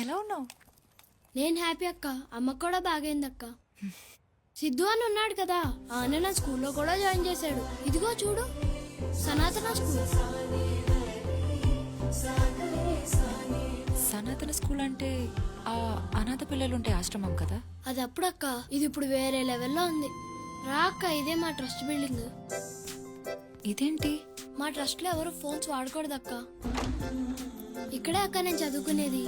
ఎలా ఉన్నావు? నేను హ్యాపీ అక్క. అమ్మకు కూడా బాగైంది అక్క సిద్ధు అని ఉన్నాడు కదా ఆ అన్న నా స్కూల్లో కూడా జాయిన్ చేశాడు. ఇదిగో చూడు సనాతన స్కూల్. సనాతన స్కూల్ అంటే ఆ అనాథ పిల్లలు ఉంటే ఆశ్రమం కదా? అది అప్పుడక్క. ఇది ఇప్పుడు వేరే లెవెల్లో ఉంది. రా అక్క ఇదే మా ట్రస్ట్ బిల్డింగ్. ఇదేంటి? మా ట్రస్ట్లో ఎవరు ఫోన్స్ వాడకూడదు అక్క ఇక్కడే అక్క నేను చదువుకునేది.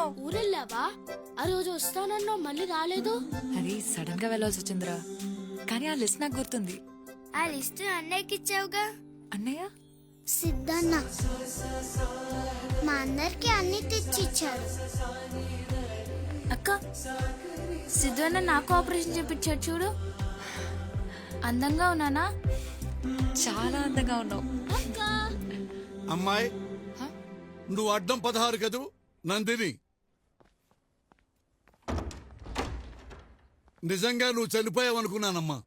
ఎలా ఉన్నావు ఊరెళ్ళావా? ఆ రోజు వస్తానన్నావు మళ్ళీ రాలేదు? అది సడన్గా వెళ్ళాల్సి వచ్చిందిరా. కానీ ఆ లిస్ట్ నాకు గుర్తుంది. ఆ లిస్ట్ అన్నయ్యకి ఇచ్చావుగా? అన్నయ్య? సిద్ధన్న. మా అందరికి అన్ని తెచ్చిచ్చాడు అక్క సిద్ధు అన్న నాకు ఆపరేషన్ చేపించాడు చూడు. అందంగా ఉన్నానా? చాలా అందంగా ఉన్నావు. అక్క! అమ్మాయి హ? నువ్వు అడ్డం పదహారు కదూ? నందిని నిజంగా నువ్వు చనిపోయావనుకున్నానమ్మా.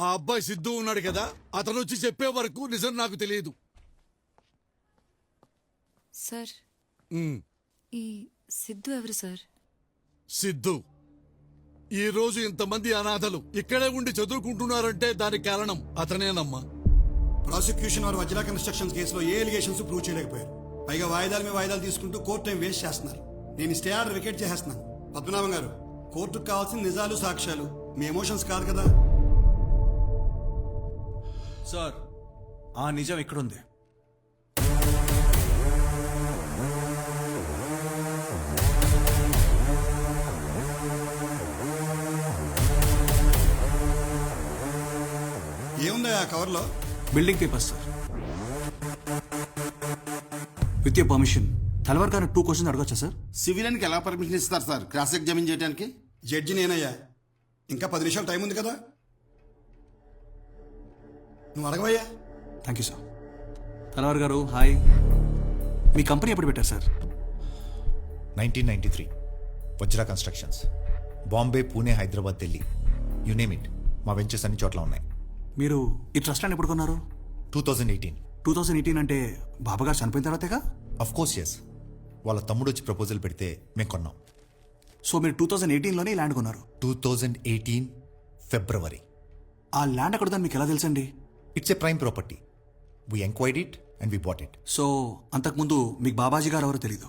ఆ అబ్బాయి సిద్ధు ఉన్నాడు కదా అతను వచ్చి చెప్పే వరకు నిజం నాకు తెలియదు. సార్. ఉమ్, ఈ సిద్ధు ఎవరు సార్? సిద్ధు. ఈ రోజు ఇంతమంది అనాథలు ఇక్కడే ఉండి చదువుకుంటున్నారంటే దానికి కారణం అతనేనమ్మా. ప్రాసిక్యూషన్ వారు వజ్రా కన్స్ట్రక్షన్స్ కేసులో ఏ ఎలిగేషన్స్ ప్రూవ్ చేయలేకపోయారు. పైగా వాయిదాల మీద వాయిదాలు తీసుకుంటూ కోర్టు టైం వేస్ట్ చేస్తున్నారు? నేను స్టే ఆర్డర్ వికెట్ చేసేస్తున్నాను. పద్మనాభం గారు కోర్టుకు కావాల్సిన నిజాలు సాక్ష్యాలు. మీ ఎమోషన్స్ కాదు కదా? సార్ ఆ నిజం ఎక్కడుంది ఏముందా ఆ కవర్లో building papers sir with permission Talwar గారు టూ క్వశ్చన్స్ అడగచ్చా సార్ సివిలియన్కి ఎలా పర్మిషన్ ఇస్తారు సార్ క్రాస్ ఎగ్జామిన్ చేయడానికి జడ్జి నేనయ్యా. ఇంకా పది నిమిషాలు టైం ఉంది కదా? నువ్వు అడగవయ్యా. థ్యాంక్ యూ సార్ తలవార్ గారు హాయ్. మీ కంపెనీ ఎప్పుడు పెట్టారు sir? Nineteen ninety three Vajra constructions Bombay Pune Hyderabad Delhi you name it. మా వెంచర్స్ అన్ని చోట్ల ఉన్నాయి. మీరు ఈ ట్రస్ట్ ల్యాండ్ ఎప్పుడు కొన్నారు? Two thousand eighteen. Two thousand eighteen అంటే బాబా గారు చనిపోయిన తర్వాతేగా? అఫ్ కోర్స్ ఎస్ వాళ్ళ తమ్ముడు వచ్చి ప్రపోజల్ పెడితే మేము కొన్నాం. సో మీరు టూ థౌసండ్ ఎయిటీన్లోనే ఈ ల్యాండ్ కొన్నారు. Two thousand eighteen February. ఆ ల్యాండ్ ఎక్కడుందని మీకు ఎలా తెలుసండి? It's a prime property we enquired it and we bought it so అంతకుముందు మీకు బాబాజీ గారు ఎవరో తెలీదు.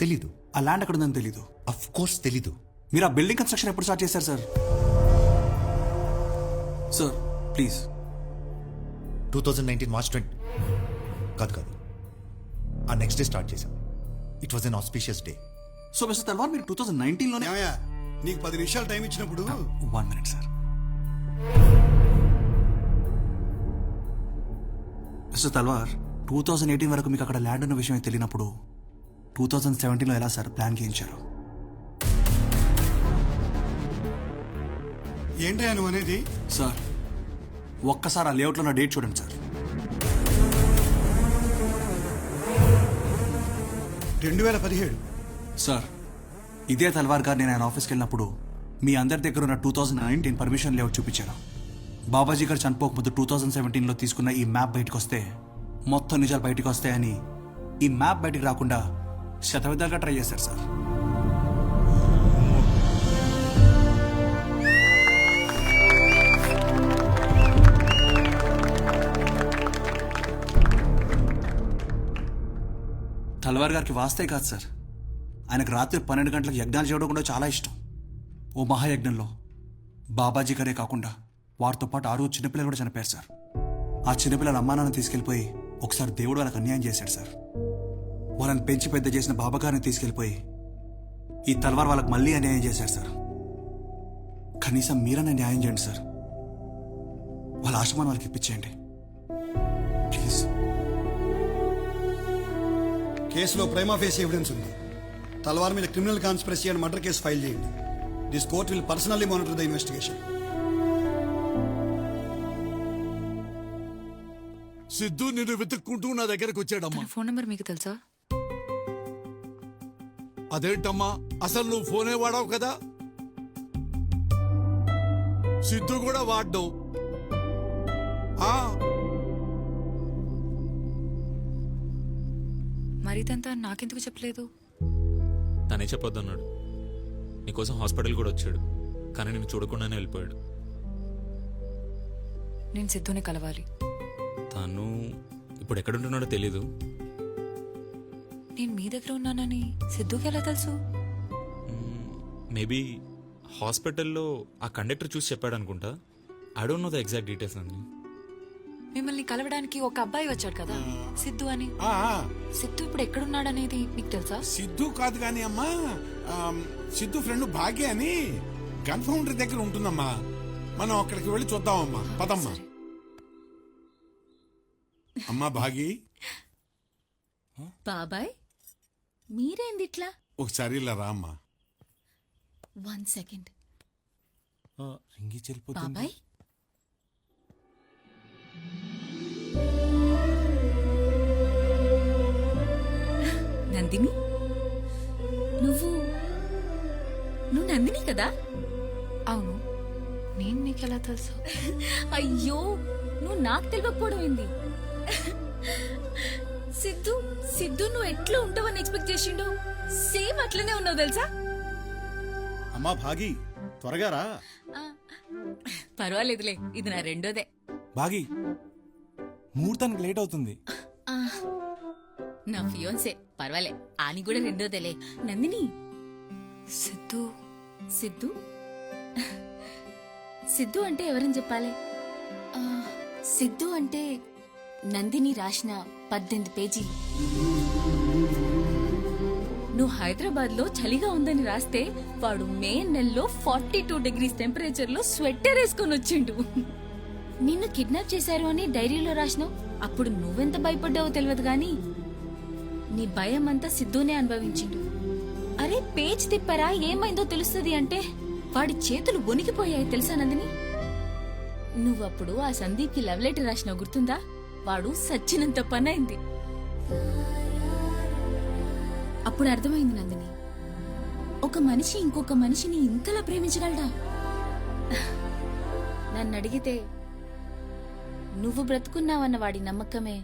తెలీదు. ఆ ల్యాండ్ ఎక్కడుందని తెలీదు. అఫ్ కోర్స్ తెలీదు. మీరు ఆ బిల్డింగ్ కన్స్ట్రక్షన్ ఎప్పుడు స్టార్ట్ చేశారు sir? Sir please. Two thousand nineteen March twenty కాదు కాదు. ఆ నెక్స్ట్ డే స్టార్ట్ చేసాం it was an auspicious day so mister Talwar మీరు టూ థౌసండ్ నైన్టీన్లోనే ఏమయ్యా? నీకు పది నిమిషాలు టైం ఇచ్చినప్పుడు one minute sir mister Talwar two thousand eighteen వరకు మీకు అక్కడ ల్యాండ్ ఉన్న విషయం తెలియనప్పుడు టూ థౌజండ్ సెవెంటీన్లో ఎలా సార్ ప్లాన్ గీయించారు ఏంటయ్యా నువ్వు అనేది? సార్ ఒక్కసారి ఆ లేఅవుట్లో ఉన్న డేట్ చూడండి సార్ రెండు వేల పదిహేడు. సార్ ఇదే తల్వార్ గారు నేను ఆయన ఆఫీస్కి వెళ్ళినప్పుడు మీ అందరి దగ్గర ఉన్న two thousand nineteen permission layout చూపించాను. బాబాజీ గారు చనిపోకముందు టూ థౌజండ్ సెవెంటీన్లో తీసుకున్న ఈ మ్యాప్ బయటకు వస్తే మొత్తం నిజాలు బయటకు వస్తాయని ఈ మ్యాప్ బయటకు రాకుండా శతవిధాలుగా ట్రై చేశారు సార్. తల్వార్ గారికి వాస్తే కాదు సార్. ఆయనకు రాత్రి పన్నెండు గంటలకు యజ్ఞాలు చేయడం కూడా చాలా ఇష్టం. ఓ మహాయజ్ఞంలో బాబాజీ గారే కాకుండా వారితో పాటు ఆరుగురు చిన్నపిల్లలు కూడా చనిపోయారు సార్. ఆ చిన్నపిల్లల అమ్మానాన్ని తీసుకెళ్ళిపోయి ఒకసారి దేవుడు వాళ్ళకి అన్యాయం చేశాడు సార్. వాళ్ళని పెంచి పెద్ద చేసిన బాబాగారిని తీసుకెళ్ళిపోయి ఈ తల్వార్ వాళ్ళకి మళ్ళీ అన్యాయం చేశారు సార్. కనీసం మీరన్నా న్యాయం చేయండి సార్. వాళ్ళ ఆశమానం వాళ్ళకి ఇప్పించేయండి. ప్లీజ్. కేసులో ప్రైమా ఫేస్ ఎవిడెన్స్ ఉంది. తలవార్ మీద criminal conspiracy and murder case file చేయండి. This court will personally monitor the investigation Sidhu నిన్ను వెతుక్కుంటూ నా దగ్గరకు వచ్చాడమ్మా. ఫోన్ నెంబర్ మీకు తెలుసా? అదేంటమ్మా? అసలు నువ్వు ఫోనే వాడావు కదా? సిద్ధు కూడా వాడ్డం. ఆ? మరిదంతా నాకెందుకు చెప్పలేదు? తనే చెప్పొద్దన్నాడు. నీకోసం హాస్పిటల్ కూడా వచ్చాడు. కానీ నేను చూడకుండానే వెళ్ళిపోయాడు. నేను సిద్ధుని కలవాలి. తను ఇప్పుడు ఎక్కడుంటున్నాడో తెలీదు. నేను మీ దగ్గర ఉన్నానని సిద్ధుకి ఎలా తెలుసు? మేబీ హాస్పిటల్లో ఆ కండక్టర్ చూసి చెప్పాడు అనుకుంటా I don't know the exact details అండి మిమ్మల్ని కలవడానికి ఒక అబ్బాయి వచ్చాడు కదా. సిద్ధు అని. ఆ, ఆ, సిద్ధు ఇప్పుడు ఎక్కడున్నాడనేది మీకు తెలుసా? సిద్ధు కాదు కానీ అమ్మా సిద్ధు ఫ్రెండ్ భాగ్య అని కన్ఫౌండర్ దగ్గర ఉంటుందమ్మా. మనం అక్కడికి వెళ్ళి చూద్దామమ్మా. పదమ్మా. అమ్మా భాగి. బాబాయ్ మీరేంది ఇట్లా? ఒకసారి ఇలా రా అమ్మా. One second. బాబాయ్ నందిని? నువ్వు నువ్వు నందిని కదా? అవును. నేను మీకు ఎలా తెలుసు? అయ్యో నువ్వు నాకు తెలియకపోవడం ఏంది? సిద్ధు సిద్ధు నువ్వు ఎట్లా ఉంటావని ఎక్స్పెక్ట్ చేసిండు? సేమ్ అట్లనే ఉన్నావు తెలుసా? అమ్మా భాగి త్వరగా రా. పర్వాలేదులే ఇది నా రెండోదే. బాగి ముహూర్తానికి లేట్ అవుతుంది. ఆ, నా ఫియోన్సే పర్వాలే ఆని కూడా రెండోదేలే. నందిని? సిద్ధు. సిద్ధు? సిద్ధు అంటే ఎవరని చెప్పాలి? ఆ, సిద్ధు అంటే నందిని రాసిన పద్దెనిమిది పేజీ నువ్వు హైదరాబాద్లో చలిగా ఉందని రాస్తే వాడు మే నెలలో ఫార్టీ టూ డిగ్రీస్ టెంపరేచర్లో స్వెట్టర్ వేసుకొని వచ్చిండు. నిన్ను కిడ్నాప్ చేశారు అని డైరీలో రాసినావు. అప్పుడు నువ్వెంత భయపడ్డావో తెలియదు గాని నీ భయం అంతా సిద్ధునే అనుభవించిండు. అరే పేజ్ తిప్పరా? ఏమైందో తెలుస్తుంది అంటే వాడి చేతులు వణికిపోయాయి తెలుసా నందిని? నువ్వప్పుడు ఆ సందీప్కి లవ్ లెటర్ రాసినావు గుర్తుందా? వాడు సచ్చినంత పనైంది. అప్పుడు అర్థమైంది నందిని. ఒక మనిషి ఇంకొక మనిషిని ఇంతలా ప్రేమించగలడా? నన్ను అడిగితే నువ్వు బ్రతుకున్నావన్న వాడి నమ్మకమే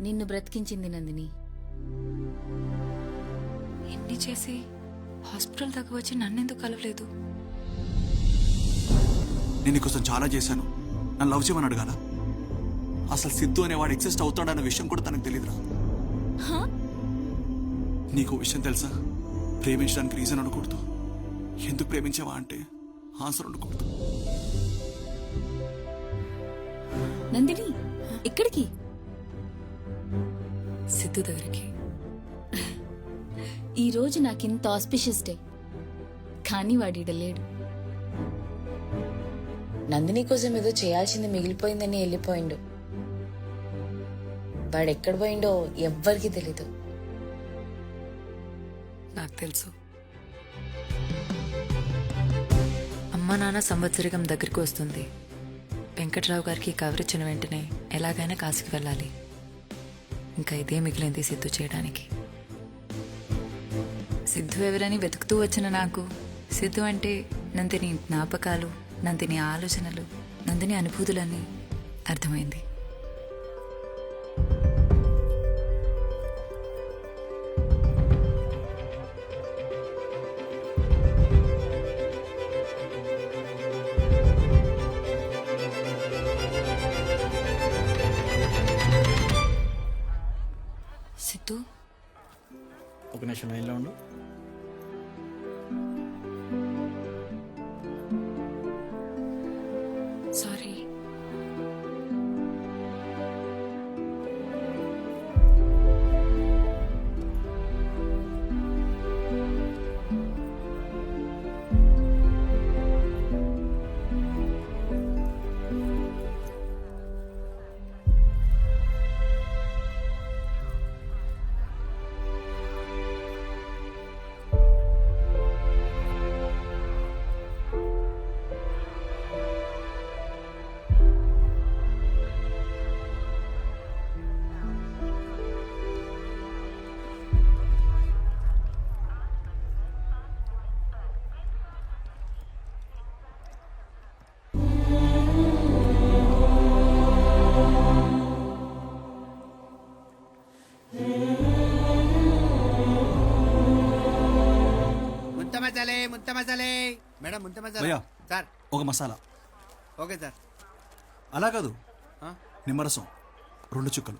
నిన్ను బ్రతికించింది నందిని. ఎన్ని చేసి? హాస్పిటల్ దాకా వచ్చి నన్నెందుకు కలవలేదు? నేను నీకోసం చాలా చేశాను. నన్ను లవ్ చేయమని అడగాల? అసలు సిద్ధు అనేవాడు ఎగ్జిస్ట్ అవుతాడన్న విషయం కూడా తనకు తెలియదురా హా? నీకు విషయం తెలుసా? ప్రేమించడానికి రీజన్ అనకూడదు. ఎందుకు ప్రేమించావా అంటే ఆన్సర్ ఉండకూడదు. నందిని ఎక్కడికి సిద్ధు దగ్గరికి. ఈ రోజు నాకింత ఆస్పిషియస్ డే కానీ వాడిడ లేడు. నందిని కోసం ఏదో చేయాల్సింది మిగిలిపోయిందని వెళ్ళిపోయిండు. వాడెక్కడ పోయిండో ఎవ్వరికీ తెలీదు. నాకు తెలుసు. అమ్మ నాన్న సంవత్సరికం దగ్గరికి వస్తుంది. వెంకట్రావు గారికి కవర్ ఇచ్చిన వెంటనే ఎలాగైనా కాశీకి వెళ్ళాలి. ఇంకా ఇదే మిగిలింది సిద్ధు చేయడానికి. సిద్ధు ఎవరని వెతుకుతూ వచ్చిన నాకు సిద్ధు అంటే నందిని జ్ఞాపకాలు నందిని ఆలోచనలు నందిని అనుభూతులని అర్థమైంది. సిద్ధు ఒక నిమిషం లైన్లో ఉండు. ఒక మసాలా. Okay sir. అలా కాదు? నిమ్మరసం. రెండు చుక్కలు.